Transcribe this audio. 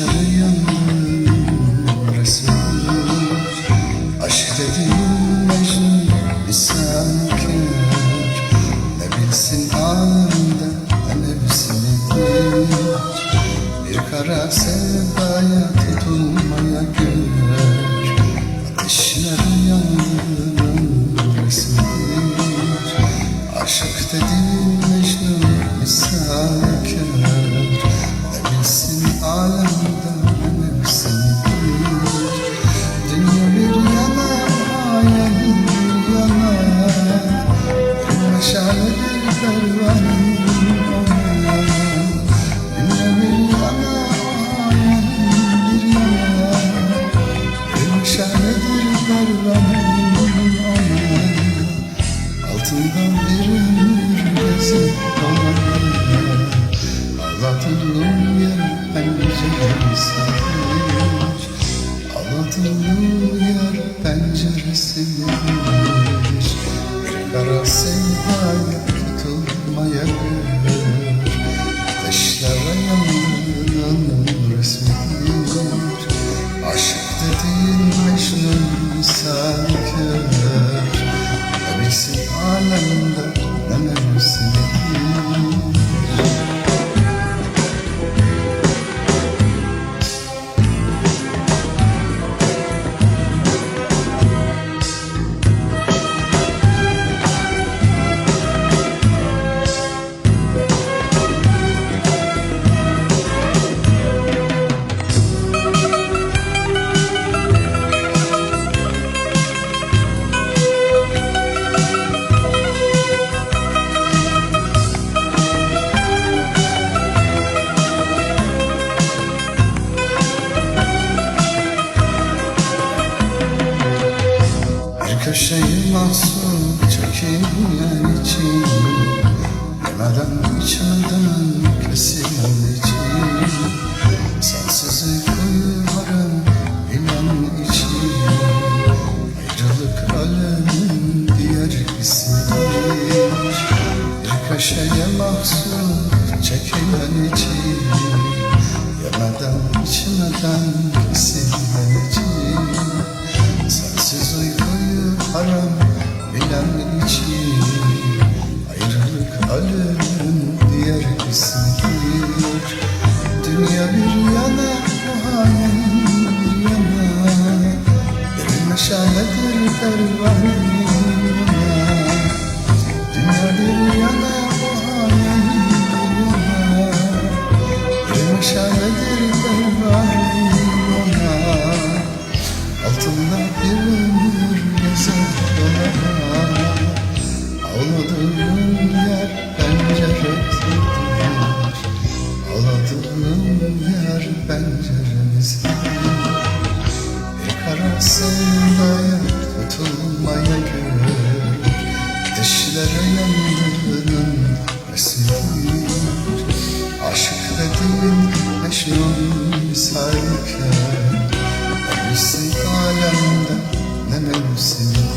Yandı resmidir Aşk dediğin Mecnun misankar Ne bilsin nefsinidir Bir kara sevdaya tutulmaya gör Ateşleri yandı resmidir Aşk dediğin Mecnun Altından bir ömür gezip dolanır Ağlatıldım yer penceresi Ağlatıldım yer penceresi Bir kara sevdaya tutulmaya Ateşlere yandığının resmidir Aşk dediğin Mecnun misal mahzun çekilen için. Yemeden içmeden kesilen için. Sensiz uykuyu harem bilen için. Ayrılık ölümün diğer ismidir Bir köşeye mahzun çekilen için. Yemeden içmeden kesilen için haram bilen için Ayrılık ölümün diğer ismidir Dünya bir yana, hayal bir yana. Bir meşaledir pervanem Ağladığım yer penceresidir Ağladığım yer penceremizdir Bir kara sevdaya tutulmaya gör Dişlere yandığının resmidir Aşk dediğin Mecnun misalken Nefsi alemde ne mevsimi